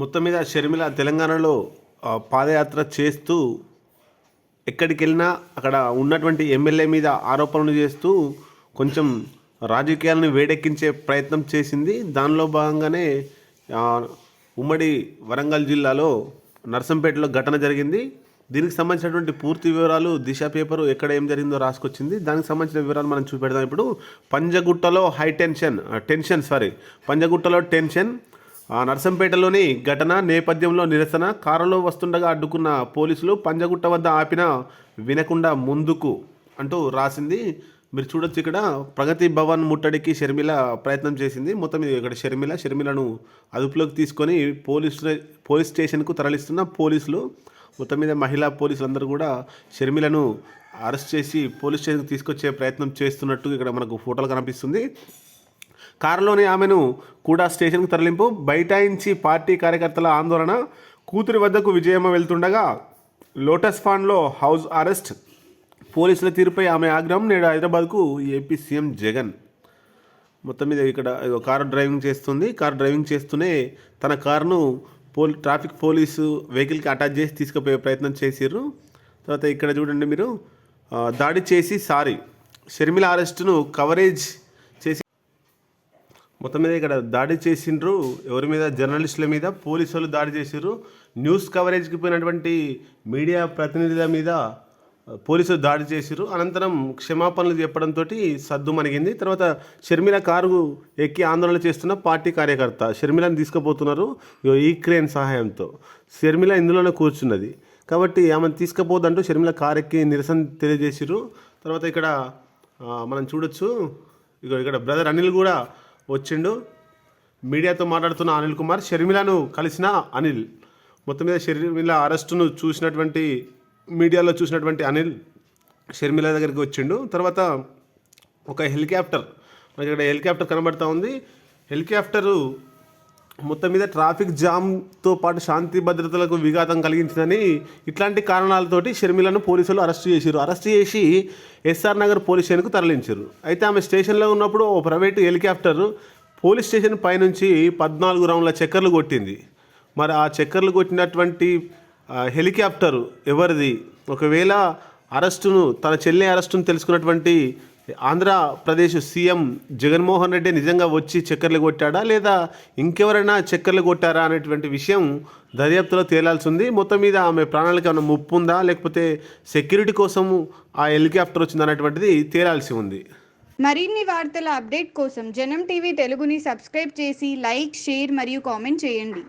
మొత్తం మీద షర్మిల తెలంగాణలో పాదయాత్ర చేస్తూ ఎక్కడికి వెళ్ళినా అక్కడ ఉన్నటువంటి ఎమ్మెల్యే మీద ఆరోపణలు చేస్తూ కొంచెం రాజకీయాలను వేడెక్కించే ప్రయత్నం చేసింది. దానిలో భాగంగానే ఉమ్మడి వరంగల్ జిల్లాలో నర్సంపేటలో ఘటన జరిగింది. దీనికి సంబంధించినటువంటి పూర్తి వివరాలు దిశ పేపర్ ఎక్కడ ఏం జరిగిందో రాసుకొచ్చింది. దానికి సంబంధించిన వివరాలు మనం చూపెడదాం. ఇప్పుడు పంజగుట్టలో హై టెన్షన్ టెన్షన్ సారీ పంజగుట్టలో టెన్షన్. ఆ నర్సంపేటలోని ఘటన నేపథ్యంలో నిరసన కారులో వస్తుండగా అడ్డుకున్న పోలీసులు పంజగుట్ట వద్ద ఆపిన వినకుండా ముందుకు అంటూ రాసింది. మీరు చూడొచ్చు ఇక్కడ. ప్రగతి భవన్ ముట్టడికి షర్మిల ప్రయత్నం చేసింది. మొత్తం మీద ఇక్కడ షర్మిల షర్మిలను అదుపులోకి తీసుకొని పోలీస్ పోలీస్ స్టేషన్కు తరలిస్తున్న పోలీసులు మొత్తం మీద మహిళా పోలీసులు అందరూ కూడా షర్మిలను అరెస్ట్ చేసి పోలీస్ స్టేషన్కి తీసుకొచ్చే ప్రయత్నం చేస్తున్నట్టు ఇక్కడ మనకు ఫోటోలు కనిపిస్తుంది. కారులోని ఆమెను కూడా స్టేషన్కు తరలింపు. బైఠాయించి పార్టీ కార్యకర్తల ఆందోళన. కూతురి వద్దకు విజయమ్మ వెళ్తుండగా లోటస్ ఫాండ్లో హౌస్ అరెస్ట్. పోలీసుల తీరుపై ఆమె ఆగ్రహం. నేడు హైదరాబాద్కు ఏపీ సీఎం జగన్. మొత్తం మీద ఇక్కడ కారు డ్రైవింగ్ చేస్తుంది. కారు డ్రైవింగ్ చేస్తూనే తన కారును పోల్ ట్రాఫిక్ పోలీసు వెహికల్కి అటాచ్ చేసి తీసుకుపోయే ప్రయత్నం చేసిర్రు. తర్వాత ఇక్కడ చూడండి మీరు. దాడి చేసి సారీ. షర్మిల అరెస్టును కవరేజ్ మొత్తం మీద ఇక్కడ దాడి చేసిండ్రు. ఎవరి మీద? జర్నలిస్టుల మీద. పోలీసులు దాడి చేసిర్రు. న్యూస్ కవరేజ్కి పోయినటువంటి మీడియా ప్రతినిధుల మీద పోలీసులు దాడి చేసిరు అనంతరం క్షమాపణలు చెప్పడంతో సద్దు మనిగింది తర్వాత షర్మిల కారు ఎక్కి ఆందోళన చేస్తున్న పార్టీ కార్యకర్త షర్మిలను తీసుకుపోతున్నారు. ఇగో ఈ క్రేన్ సహాయంతో. షర్మిల ఇందులోనే కూర్చున్నది. కాబట్టి ఆమెను తీసుకుపోదంటూ షర్మిల కారు ఎక్కి నిరసన తెలియజేసిరు తర్వాత ఇక్కడ మనం చూడొచ్చు. ఇక ఇక్కడ బ్రదర్ అనిల్ కూడా వచ్చిండు. మీడియాతో మాట్లాడుతున్న అనిల్ కుమార్ షర్మిలను కలిసిన అనిల్. మొత్తం మీద షర్మిల అరెస్టును చూసినటువంటి మీడియాలో చూసినటువంటి అనిల్ షర్మిల దగ్గరికి వచ్చిండు. తర్వాత ఒక హెలికాప్టర్ మనకి ఇక్కడ హెలికాప్టర్ కనబడతా ఉంది. హెలికాప్టరు మొత్తం మీద ట్రాఫిక్ జామ్తో పాటు శాంతి భద్రతలకు విఘాతం కలిగించిందని ఇట్లాంటి కారణాలతోటి షర్మిలను పోలీసులు అరెస్ట్ చేశారు అరెస్ట్ చేసి ఎస్ఆర్ నగర్ పోలీస్ స్టేషన్కు తరలించారు అయితే ఆమె స్టేషన్లో ఉన్నప్పుడు ఓ ప్రైవేట్ హెలికాప్టర్ పోలీస్ స్టేషన్ పైనుంచి పద్నాలుగు రౌండ్ల చక్కర్లు కొట్టింది. మరి ఆ చక్కర్లు కొట్టినటువంటి హెలికాప్టర్ ఎవరిది? ఒకవేళ అరెస్టును తన చెల్లె అరెస్టును తెలుసుకున్నటువంటి ఆంధ్రప్రదేశ్ సీఎం జగన్మోహన్ రెడ్డి నిజంగా వచ్చి చక్కర్లు కొట్టాడా? లేదా ఇంకెవరైనా చక్కర్లు కొట్టారా అనేటువంటి విషయం దర్యాప్తులో తేలాల్సి ఉంది మొత్తం మీద ఆమె ప్రాణాలకు ఏమైనా ముప్పు ఉందా లేకపోతే సెక్యూరిటీ కోసం ఆ హెలికాప్టర్ వచ్చిందా అనేటువంటిది తేలాల్సి ఉంది. మరిన్ని వార్తల అప్డేట్ కోసం జనం టీవీ తెలుగుని సబ్స్క్రైబ్ చేసి లైక్ షేర్ మరియు కామెంట్ చేయండి.